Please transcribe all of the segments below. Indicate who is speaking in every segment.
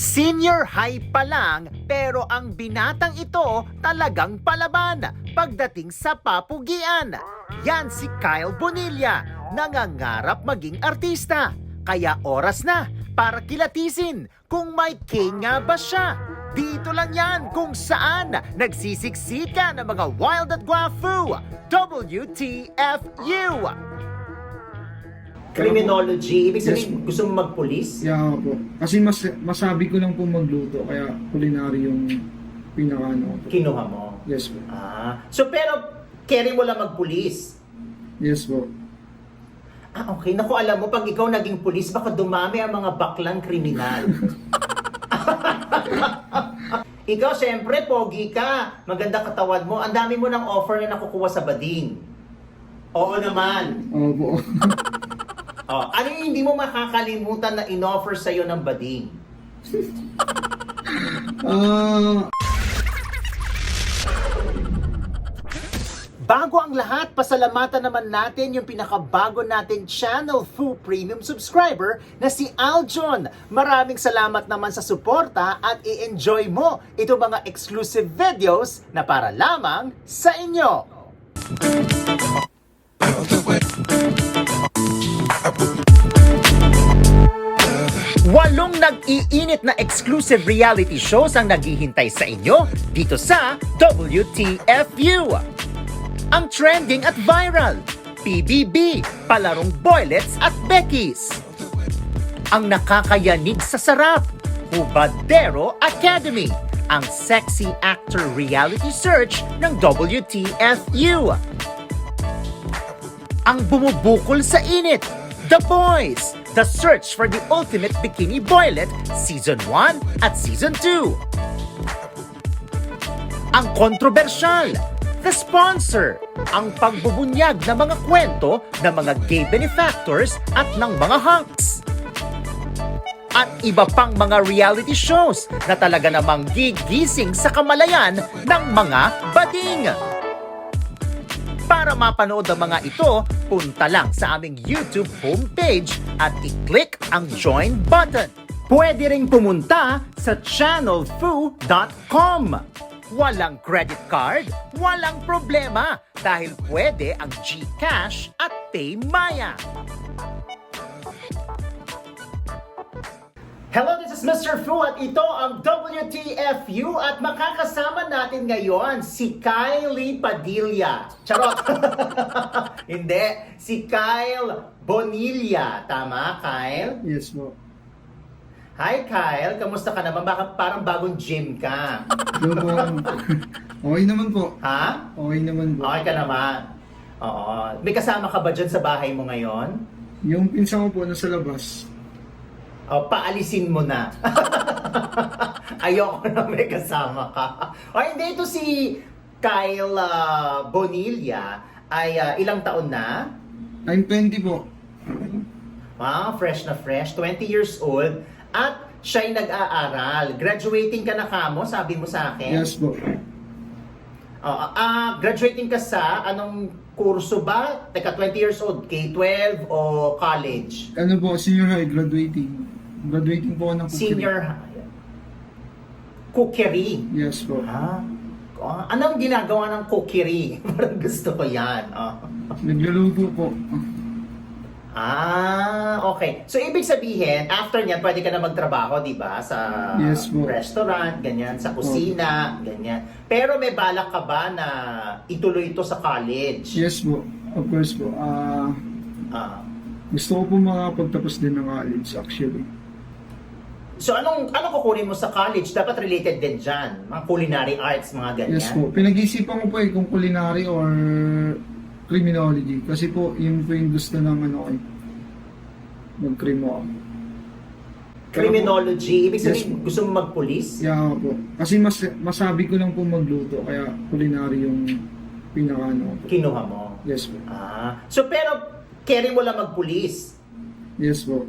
Speaker 1: Senior high pa lang pero ang binatang ito talagang palaban pagdating sa papugian. Yan si Kyle Bonilla, nangangarap maging artista. Kaya oras na para kilatisin kung may king nga ba siya. Dito lang yan kung saan nagsisiksika ng mga wild at guafu. WTFU!
Speaker 2: Criminology, ibig
Speaker 3: Yes,
Speaker 2: sabihin gusto mo magpulis?
Speaker 3: Yeah po. Kasi mas masabi ko lang po magluto kaya culinary yung pinaka ano po.
Speaker 2: Kinuha mo.
Speaker 3: Yes po.
Speaker 2: Ah, so pero carry mo lang magpulis.
Speaker 3: Yes po.
Speaker 2: Ah, okay. Naku, alam mo, pag ikaw naging pulis, baka dumami ang mga baklang kriminal. ikaw, syempre, pogi ka. Maganda katawan mo. Ang dami mo ng offer na nakukuha sa bading. Oo naman.
Speaker 3: Opo.
Speaker 2: Oh, ano yung hindi mo makakalimutan na in-offer sa'yo ng bading?
Speaker 3: Ah,
Speaker 1: Bago ang lahat, pasalamatan naman natin yung pinakabago natin channel Fu Premium subscriber na si Aljon. Maraming salamat naman sa suporta at i-enjoy mo ito mga exclusive videos na para lamang sa inyo. Walong nag-iinit na exclusive reality shows ang naghihintay sa inyo dito sa WTFU ang trending at viral, PBB, palarong Boylets at Becky's. Ang nakakayanig sa sarap, Hubadero Academy, ang sexy actor reality search ng WTFU. Ang bumubukol sa init, The Boys, The Search for the Ultimate Bikini Boylet, Season 1 at Season 2 ang kontrobersyal, the sponsor, ang pagbubunyag ng mga kwento ng mga gay benefactors at ng mga hunks. At iba pang mga reality shows na talaga namang gigising sa kamalayan ng mga bading. Para mapanood ang mga ito, punta lang sa aming YouTube homepage at i-click ang join button. Pwede ring pumunta sa channelfu.com. Walang credit card, walang problema dahil pwede ang GCash at PayMaya. Hello, this is Mr. Fu at ito ang WTFU at makakasama natin ngayon si Kylie Padilla. Charot! Hindi, si Kyle Bonilla. Tama, Kyle?
Speaker 3: yes po.
Speaker 2: Hi, Kyle. Kamusta ka naman? Baka parang bagong gym ka.
Speaker 3: Yung po, okay naman po.
Speaker 2: Ha?
Speaker 3: Okay naman po.
Speaker 2: Okay ka naman. Oo. May kasama ka ba dyan sa bahay mo ngayon?
Speaker 3: Yung pinsan ko po nasa labas.
Speaker 2: O, paalisin mo na. Ayoko na may kasama ka. O, hindi. Ito si Kyle ah, Bonilla ay ah, ilang taon na?
Speaker 3: I'm 20 po.
Speaker 2: Wow, fresh na fresh. 20 years old. At siya'y nag-aaral. Graduating ka na kamo, sabi mo sa akin.
Speaker 3: Yes po.
Speaker 2: Ah, graduating ka sa anong kurso ba? Teka, 20 years old, K-12 o college?
Speaker 3: Ano po, senior high, graduating. Graduating po ako ng cookery.
Speaker 2: Senior. Cookery.
Speaker 3: Yes po.
Speaker 2: Ha? Ah, anong ginagawa ng cookery? Parang gusto ko yan. Ah.
Speaker 3: Nagluluto po.
Speaker 2: Ah, okay. So, ibig sabihin, after niyan, pwede ka na magtrabaho, di ba? Sa
Speaker 3: Yes po.
Speaker 2: restaurant, ganyan, sa kusina, ganyan. Pero may balak ka ba na ituloy ito sa college?
Speaker 3: Yes po. Of course po. Ah,
Speaker 2: Ah.
Speaker 3: gusto ko po makapagtapos din ng college actually.
Speaker 2: So, anong anong kukunin mo sa college? Dapat related din dyan. Mga culinary arts, mga ganyan.
Speaker 3: Yes po. Pinag-isipan ko po eh kung culinary or criminology. Kasi po, yun po yung gusto ng ano eh. Mag-crimo ako.
Speaker 2: Criminology, ibig
Speaker 3: Yes
Speaker 2: sabihin,
Speaker 3: po.
Speaker 2: gusto mo magpulis?
Speaker 3: Yeah po. Kasi mas masabi ko lang po magluto. Kaya culinary yung pinaka ano po.
Speaker 2: Kinuha mo.
Speaker 3: Yes po.
Speaker 2: Ah, so pero carry mo lang magpulis.
Speaker 3: Yes po.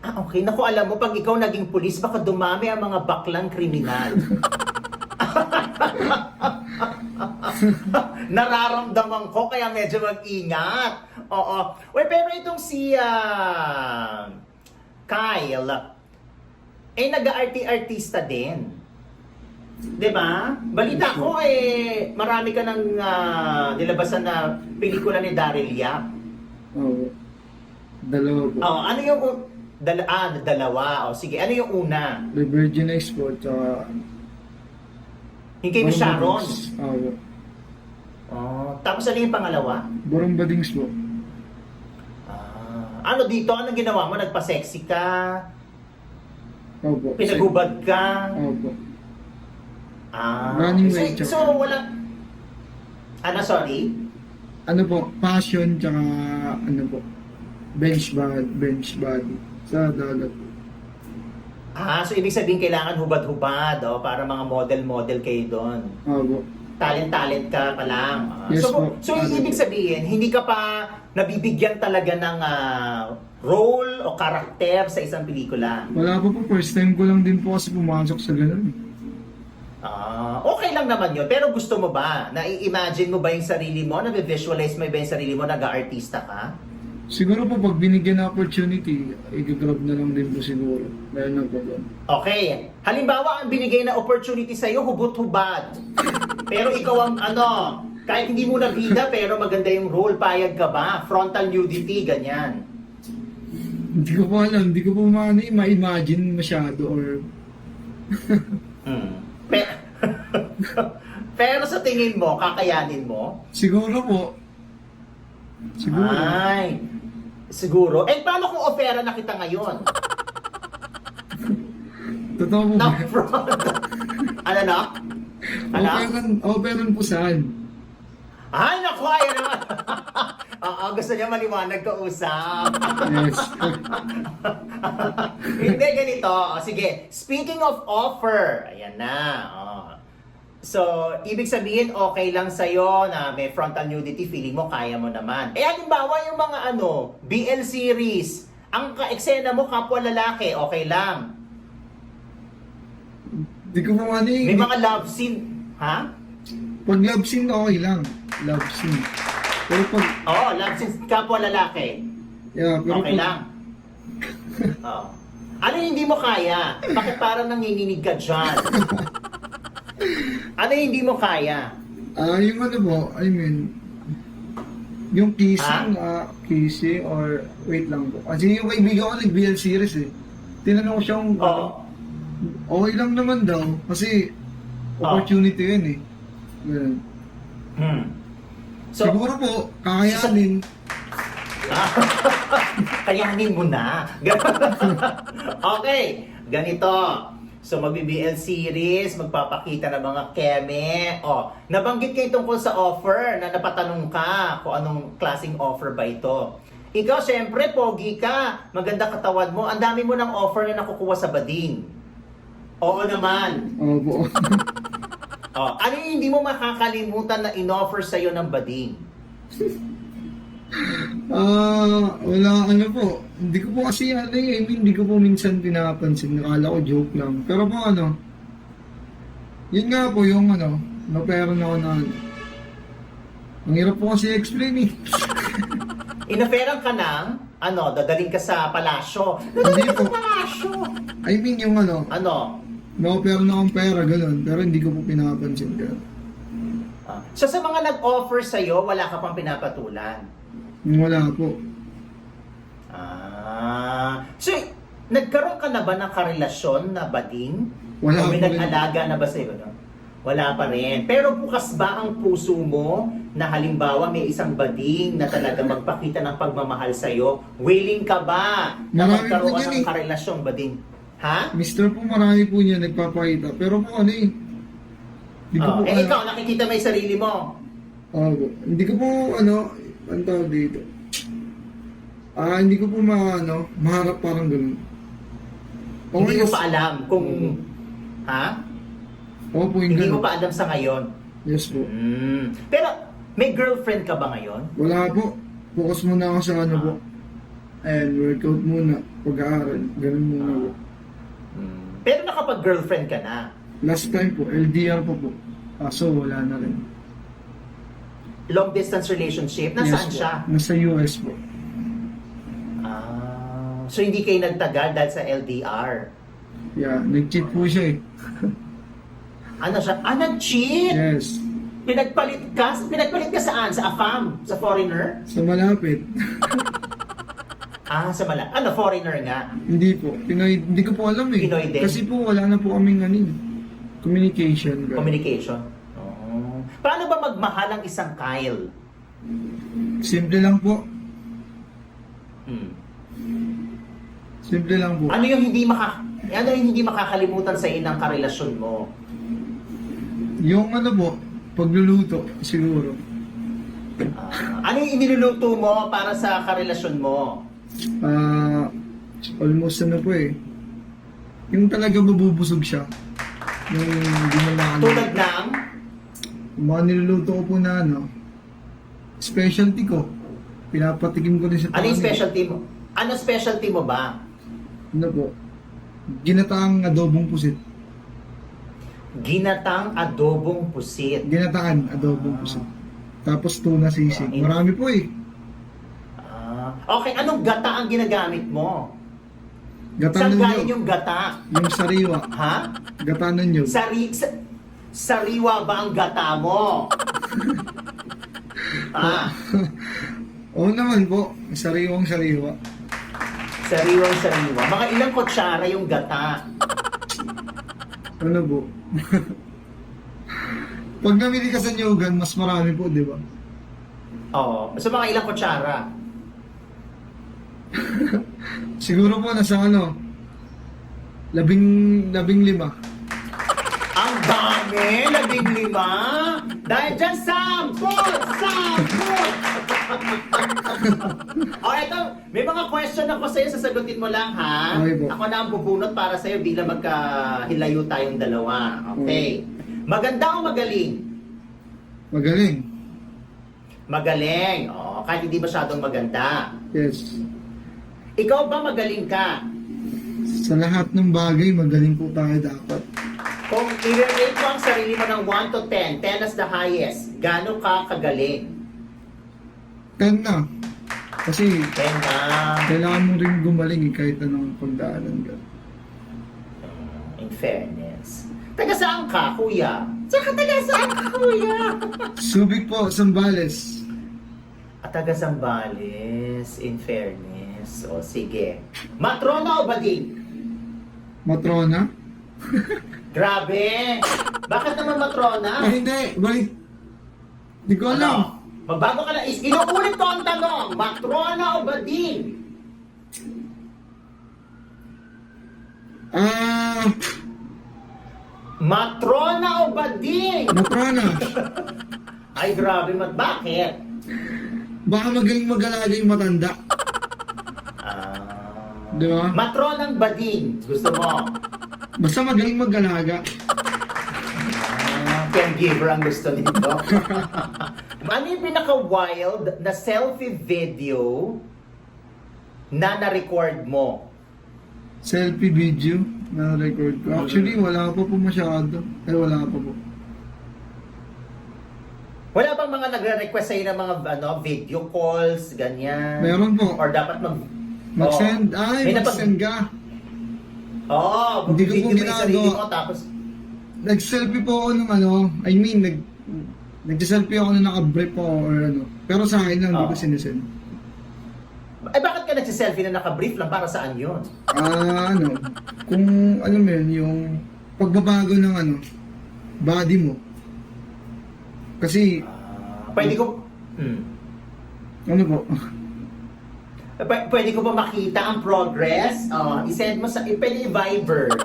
Speaker 2: Ah, okay. Naku, alam mo, pag ikaw naging pulis, baka dumami ang mga baklang kriminal. Nararamdaman ko, kaya medyo mag-ingat. Oo. Uy, pero itong si ah, Kyle, eh nag-arti-artista din. 'Di ba? Balita ko eh marami ka nang ah, nilabasan na pelikula ni Daryl Yap.
Speaker 3: Oo. Dalawa po.
Speaker 2: Oh, ano yung dala, ah, dalawa. Oh, sige, ano yung una?
Speaker 3: The Virgin X po, tsaka...
Speaker 2: Yung kay Miss Sharon.
Speaker 3: Oo.
Speaker 2: Oh, tapos ano yung pangalawa?
Speaker 3: Borong Badings po.
Speaker 2: Ah, ano dito? Anong ginawa mo? Nagpa-sexy ka?
Speaker 3: Opo.
Speaker 2: Pinagubad ka?
Speaker 3: Opo.
Speaker 2: Ah,
Speaker 3: Running
Speaker 2: so,
Speaker 3: tsaka-
Speaker 2: so wala... Ano, sorry?
Speaker 3: Ano po, passion, tsaka ano po, bench body, bench body sa dagat.
Speaker 2: Ah, so ibig sabihin kailangan hubad-hubad oh, para mga model-model kayo doon.
Speaker 3: Opo.
Speaker 2: Talent-talent ka pa lang. Ah,
Speaker 3: Yes
Speaker 2: so,
Speaker 3: po.
Speaker 2: so ibig sabihin, hindi ka pa nabibigyan talaga ng ah, role o karakter sa isang pelikula.
Speaker 3: Wala po po, first time ko lang din po kasi pumasok sa ganun.
Speaker 2: Ah, okay lang naman yun. Pero gusto mo ba? Na-imagine mo ba yung sarili mo? Na-visualize mo ba yung sarili mo? Nag-artista ka?
Speaker 3: Siguro po pag binigyan ng opportunity, i-grab na lang din po siguro. Dahil na po doon.
Speaker 2: Okay. Halimbawa, ang binigay na opportunity sa'yo, hubot-hubad. Pero ikaw ang ano, kahit hindi mo na bida, pero maganda yung role, payag ka ba? Frontal nudity, ganyan.
Speaker 3: Hindi ko po alam, hindi ko po ma- ma-imagine masyado or
Speaker 2: Hmm. Pe- pero sa tingin mo, kakayanin mo?
Speaker 3: siguro po. Siguro.
Speaker 2: Ay, siguro. Eh, paano kung opera na kita ngayon?
Speaker 3: Totoo po ba?
Speaker 2: front. ano na? Ano?
Speaker 3: Operan, operan po saan?
Speaker 2: Ay, naku, ayaw naman. Oo, gusto niya maliwanag ka usap.
Speaker 3: Yes.
Speaker 2: Hindi, ganito. O, sige, speaking of offer, ayan na. Oh. So, ibig sabihin, okay lang sa'yo na may frontal nudity, feeling mo, kaya mo naman. Eh, halimbawa yung mga ano, BL series, ang ka-eksena mo, kapwa lalaki, okay lang.
Speaker 3: Hindi ko po ano eh.
Speaker 2: May mga love scene, ha?
Speaker 3: Pag love scene, okay lang. Love scene. Pero pag,
Speaker 2: Oo, oh, love scene, kapwa lalaki.
Speaker 3: yeah, pero
Speaker 2: Okay
Speaker 3: pag,
Speaker 2: lang. Oo. Ano yung hindi mo kaya? Bakit parang nanginginig ka dyan? Ano yung hindi mo kaya?
Speaker 3: Ah, yung ano po, I mean, yung kissing, ah, kissing, or, wait lang po. Kasi yung kaibigan ko nag-BL series eh. Tinanong ko siya kung,
Speaker 2: Oo.
Speaker 3: okay lang naman daw, kasi, opportunity yun eh. Ganun.
Speaker 2: Hmm. So,
Speaker 3: Siguro po, kakayanin.
Speaker 2: kayanin mo na. okay, ganito. So, magbi-BL series, magpapakita ng mga keme. O, nabanggit kayo tungkol sa offer na napatanong ka kung anong klaseng offer ba ito. Ikaw, syempre, pogi ka. Maganda katawan mo. Ang dami mo ng offer na nakukuha sa bading. Oo naman.
Speaker 3: Opo.
Speaker 2: O, ano yung hindi mo makakalimutan na in-offer sa'yo ng bading?
Speaker 3: Ah, wala ano po. Hindi ko po kasi ano eh, I mean, hindi ko po minsan pinapansin. Nakala ko joke lang. Pero po ano, yun nga po yung ano, napera na ako na ano. Ang hirap po kasi explain eh.
Speaker 2: Inaferan ka ng, ano, dadaling ka sa palasyo.
Speaker 3: Hindi
Speaker 2: Dadaling ka
Speaker 3: po.
Speaker 2: sa palasyo.
Speaker 3: I mean yung ano,
Speaker 2: Ano?
Speaker 3: na-opera na akong pera, ganun. Pero hindi ko po pinapansin ka.
Speaker 2: Ah, so sa mga nag-offer sa'yo, wala ka pang pinapatulan.
Speaker 3: Wala po.
Speaker 2: Ah. So, nagkaroon ka na ba ng karelasyon na bading?
Speaker 3: Wala
Speaker 2: o may
Speaker 3: pa rin.
Speaker 2: nag-alaga na ba sa'yo? No? Wala pa rin. Pero bukas ba ang puso mo na halimbawa may isang bading na talaga magpakita ng pagmamahal sa'yo? Willing ka ba na
Speaker 3: Marami
Speaker 2: magkaroon
Speaker 3: po
Speaker 2: ng
Speaker 3: eh.
Speaker 2: karelasyong bading? Ha?
Speaker 3: Mister po marami po niya nagpapakita. Pero po ano eh, hindi ko
Speaker 2: Oh,
Speaker 3: po
Speaker 2: eh ikaw, nakikita mo yung sarili mo.
Speaker 3: Opo. Hindi ko po, ano, ang tawag dito. Ah, hindi ko po ma, ano, maharap parang ganun.
Speaker 2: Hindi mo
Speaker 3: yes.
Speaker 2: pa alam kung... Ha?
Speaker 3: Opo, yung
Speaker 2: Hindi
Speaker 3: ganun.
Speaker 2: mo pa alam sa ngayon.
Speaker 3: Yes po.
Speaker 2: Mm. Pero, may girlfriend ka ba ngayon?
Speaker 3: Wala po. Focus muna ako sa ano po. And workout muna. Pag-aaral. Ganun muna po.
Speaker 2: Mm. Pero nakapag-girlfriend ka na.
Speaker 3: Last time po, LDR po po. Kaso wala na rin.
Speaker 2: Long distance relationship, nasaan
Speaker 3: po.
Speaker 2: siya?
Speaker 3: Nasa US po.
Speaker 2: Ah, so hindi kayo nagtagal dahil sa LDR.
Speaker 3: Yeah, nag-cheat po siya eh.
Speaker 2: Ano siya? Ah, nag-cheat!
Speaker 3: Yes.
Speaker 2: Pinagpalit ka? Pinagpalit ka saan? Sa AFAM? Sa foreigner?
Speaker 3: Sa malapit.
Speaker 2: Ah, sa mala. Ano, foreigner nga?
Speaker 3: hindi po. Pinoy, hindi ko po alam eh.
Speaker 2: Pinoy din?
Speaker 3: Kasi po wala na po kaming ano, eh, communication. ganun.
Speaker 2: Communication. Paano ba magmahal ang isang Kyle?
Speaker 3: Simple lang po.
Speaker 2: Hmm.
Speaker 3: Simple lang po.
Speaker 2: Ano yung hindi maka ano yung hindi makakalimutan sa inang karelasyon mo?
Speaker 3: Yung ano po, pagluluto, siguro.
Speaker 2: Ah, ano yung iniluluto mo para sa karelasyon mo?
Speaker 3: Ah, almost ano po eh. Yung talaga mabubusog siya. Yung hindi na.
Speaker 2: Tulad ng
Speaker 3: Yung mga niluluto ko po na ano, specialty ko. Pinapatikim ko din sa
Speaker 2: ano yung
Speaker 3: tao.
Speaker 2: specialty mo? Ano specialty mo ba?
Speaker 3: Ano po? Ginataang adobong pusit.
Speaker 2: Ginatang adobong pusit.
Speaker 3: Ginataan adobong pusit. Tapos tuna sisig. Marami po eh.
Speaker 2: Ah, okay, anong gata ang ginagamit mo? Saan galing
Speaker 3: nyo.
Speaker 2: yung gata?
Speaker 3: Yung sariwa.
Speaker 2: Ha?
Speaker 3: Gatanon nyo.
Speaker 2: Sari, sa, sariwa ba ang gata mo? ah,
Speaker 3: Oo naman po. Sariwang sariwa.
Speaker 2: sariwang sariwa. Mga ilang kutsara yung gata?
Speaker 3: Ano po? Pag namili ka sa Nyogan, mas marami po, di ba?
Speaker 2: Oo. So mga ilang kutsara?
Speaker 3: Siguro po nasa ano, labing, labing lima.
Speaker 2: Dami! Labing lima! Dahil dyan, sampol! Sampol! o, eto, may mga question ako sa'yo, sasagutin mo lang, ha?
Speaker 3: Okay po.
Speaker 2: Ako na ang bubunot para sa'yo, di lang magkahilayo tayong dalawa. Okay. Maganda o magaling?
Speaker 3: Magaling.
Speaker 2: Magaling. O, kahit hindi masyadong maganda.
Speaker 3: Yes.
Speaker 2: Ikaw ba magaling ka?
Speaker 3: Sa lahat ng bagay, magaling po tayo dapat.
Speaker 2: Kung i-rate mo ang sarili mo ng 1 to 10, 10 as the highest, gaano ka kagaling?
Speaker 3: 10 na. Kasi
Speaker 2: 10 na.
Speaker 3: kailangan mo rin gumaling eh, kahit anong pagdaanan ka.
Speaker 2: In fairness. Taga saan ka, kuya? Saka taga saan ka, kuya?
Speaker 3: Subic po, Sambales.
Speaker 2: At taga Zambales, in fairness. O, sige. Matrona o bading?
Speaker 3: Matrona?
Speaker 2: Grabe! Bakit naman matrona?
Speaker 3: Ay, hindi. Balik. Hindi ko alam.
Speaker 2: Ano? Magbago ka na. Is- Inuulit ko ang tanong. Matrona o bading?
Speaker 3: Ah,
Speaker 2: Matrona o bading?
Speaker 3: Matrona.
Speaker 2: Ay, grabe. Mat bakit?
Speaker 3: Baka magaling mag-alaga yung matanda.
Speaker 2: Ah...
Speaker 3: Di ba?
Speaker 2: Matronang bading. Gusto mo?
Speaker 3: Basta magaling mag-alaga.
Speaker 2: Ah, caregiver ang gusto nito. ano yung pinaka-wild na selfie video na na-record mo?
Speaker 3: Selfie video na record ko. Actually, wala pa po masyado. Ay, wala pa po.
Speaker 2: Wala bang mga nagre-request sa'yo ng mga ano, video calls, ganyan?
Speaker 3: Meron po.
Speaker 2: Or dapat mag...
Speaker 3: Mag-send. Ay,
Speaker 2: May napag-
Speaker 3: mag-send ka.
Speaker 2: Oo,
Speaker 3: Hindi ko po
Speaker 2: mo yung
Speaker 3: ginagawa.
Speaker 2: mo, tapos...
Speaker 3: Nag-selfie po ako nung ano, I mean, nag nag-selfie ako nung naka-brief ako or ano. Pero sa akin lang, hindi ko
Speaker 2: Oo.
Speaker 3: sinesend.
Speaker 2: Ay, bakit ka nagsiselfie na naka-brief lang? Para saan yun?
Speaker 3: Ah, ano, kung alam mo yun, yung pagbabago ng ano, body mo. Kasi,
Speaker 2: Ah, pwede ko... Hmm.
Speaker 3: ano po,
Speaker 2: P- pwede ko ba makita ang progress? Oh, i-send mo sa... eh, Pwede i-Viber.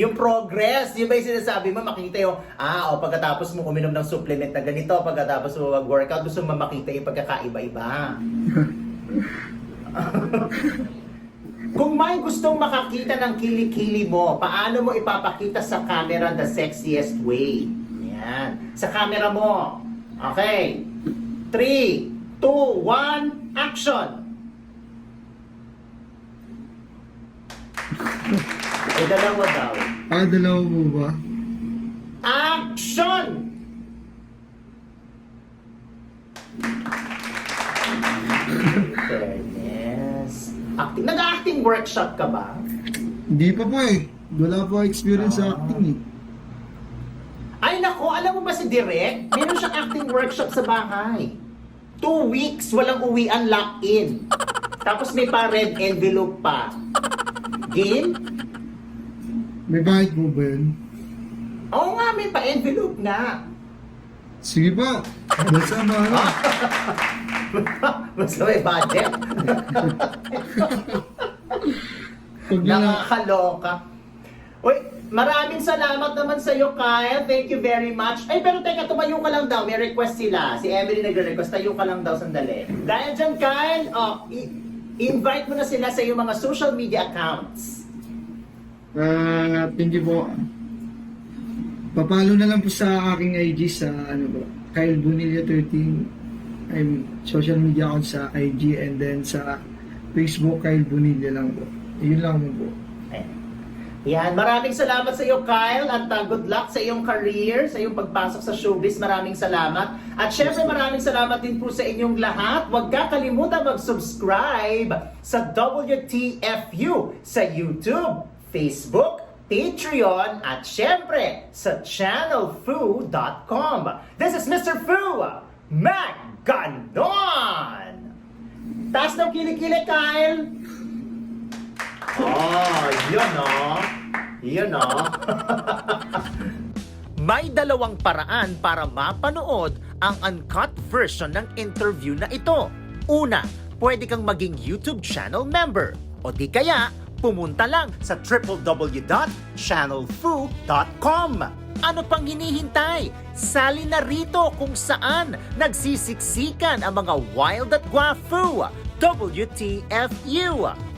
Speaker 2: yung progress, yun ba yung sinasabi mo, makita yung, ah, o pagkatapos mo uminom ng supplement na ganito, pagkatapos mo mag-workout, gusto mo makita yung pagkakaiba-iba. Kung may gustong makakita ng kilikili mo, paano mo ipapakita sa camera the sexiest way? Yan. Sa camera mo. Okay. 3, 2, 1, action! Ay, dalawa daw.
Speaker 3: ah, dalawa po ba?
Speaker 2: Action! Fairness. Acting. Nag-acting workshop ka ba?
Speaker 3: Hindi pa po eh. Wala po experience sa acting eh.
Speaker 2: Ay nako, alam mo ba si Direk? Meron siyang acting workshop sa bahay. Two weeks, walang uwian lock-in. Tapos may pa red envelope pa. Game?
Speaker 3: May bayad po ba yun?
Speaker 2: Oo nga, may pa envelope nga.
Speaker 3: Sige po. Basta ano.
Speaker 2: Basta may budget.
Speaker 3: Pag na,
Speaker 2: Nakakaloka. Uy, maraming salamat naman sa iyo, Kyle. Thank you very much. Ay, pero teka, tumayo ka lang daw. May request sila. Si Emily nagre-request. Tayo ka lang daw sandali. Dahil dyan, Kyle, oh, invite mo na sila sa iyong mga social media accounts.
Speaker 3: ah, thank you po. Papalo na lang po sa aking IG sa ano po, Kyle Bonilla 13. I'm social media account sa IG and then sa Facebook Kyle Bonilla lang po. Yun lang po.
Speaker 2: Yan, maraming salamat sa iyo, Kyle, at uh, good luck sa iyong career, sa iyong pagpasok sa showbiz. Maraming salamat. At syempre, maraming salamat din po sa inyong lahat. Huwag kakalimutan mag-subscribe sa WTFU sa YouTube, Facebook, Patreon, at syempre sa channelfu.com. This is Mr. Fu, Maganon! Taas ng kilikili, Kyle! Oh, yun oh. Yun oh.
Speaker 1: May dalawang paraan para mapanood ang uncut version ng interview na ito. Una, pwede kang maging YouTube channel member. O di kaya, pumunta lang sa www.channelfu.com. Ano pang hinihintay? Sali na rito kung saan nagsisiksikan ang mga wild at guafu. WTFU!